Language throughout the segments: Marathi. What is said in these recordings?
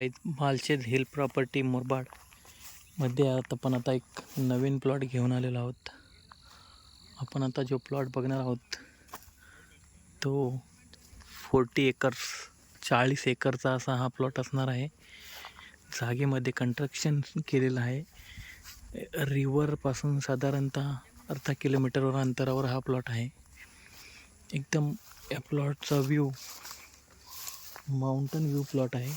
मालशेज हिल प्रॉपर्टी मुरबाडमध्ये आता आपण आता एक नवीन प्लॉट घेऊन आलेलो आहोत. आपण आता जो प्लॉट बघणार आहोत तो फोर्टी एकर्स चाळीस एकरचा असा हा प्लॉट असणार आहे. जागेमध्ये कंस्ट्रक्शन केलेलं आहे. रिवरपासून साधारणतः अर्धा किलोमीटरवर अंतरावर हा प्लॉट आहे. एकदम या प्लॉटचा व्ह्यू माउंटन व्ह्यू प्लॉट आहे.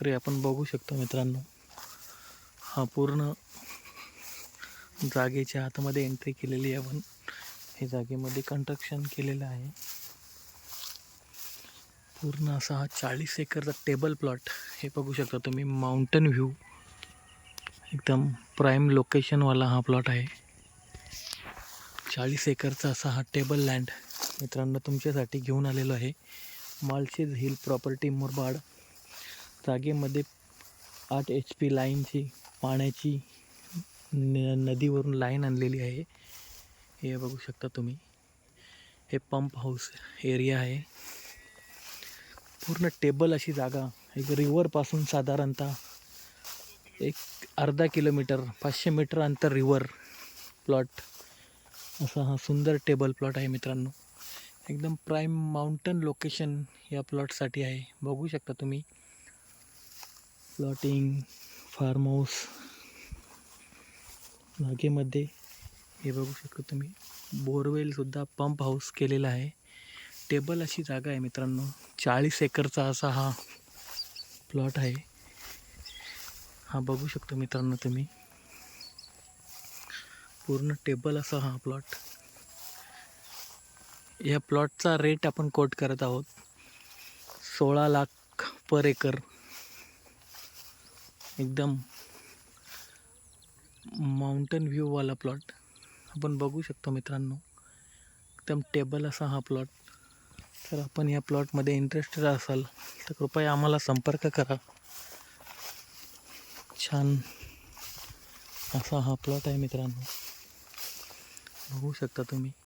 प्रकारे आपण बघू शकतो मित्रांनो. हा पूर्ण जागेच्या आतमध्ये एंट्री केलेली आहे आपण. हे जागेमध्ये कंस्ट्रक्शन केलेलं आहे. पूर्ण असा हा चाळीस एकरचा टेबल प्लॉट हे बघू शकता तुम्ही माउंटन व्ह्यू एकदम प्राईम लोकेशनवाला हा प्लॉट आहे. चाळीस एकरचा असा हा टेबल लँड मित्रांनो तुमच्यासाठी घेऊन आलेलो आहे. Malshej hill property Murbad. जागेमध्ये आठ एच पी लाईनची पाण्याची न नदीवरून लाईन आणलेली आहे. हे बघू शकता तुम्ही. हे पंप हाऊस एरिया आहे. पूर्ण टेबल अशी जागा. एक रिवरपासून साधारणतः एक अर्धा किलोमीटर पाचशे मीटर अंतर रिवर प्लॉट असा हा सुंदर टेबल प्लॉट आहे मित्रांनो. एकदम प्राईम माउंटन लोकेशन या प्लॉटसाठी आहे. बघू शकता तुम्ही. प्लॉटिंग फार्म हाऊस जागेमध्ये हे बघू शकता तुम्ही. बोरवेलसुद्धा पंप हाऊस केलेला आहे. टेबल अशी जागा आहे मित्रांनो. चाळीस एकरचा असा हा प्लॉट आहे. हा बघू शकतो मित्रांनो तुम्ही. पूर्ण टेबल असा हा प्लॉट. या प्लॉटचा रेट आपण कोट करत आहोत. सोळा लाख पर एकर. एकदम माउंटन व्ह्यूवाला प्लॉट आपण बघू शकतो मित्रांनो एकदम टेबल असा हा प्लॉट तर आपण या प्लॉटमध्ये इंटरेस्टेड असाल तर कृपया आम्हाला संपर्क करा. छान असा हा प्लॉट आहे मित्रांनो. बघू शकता तुम्ही.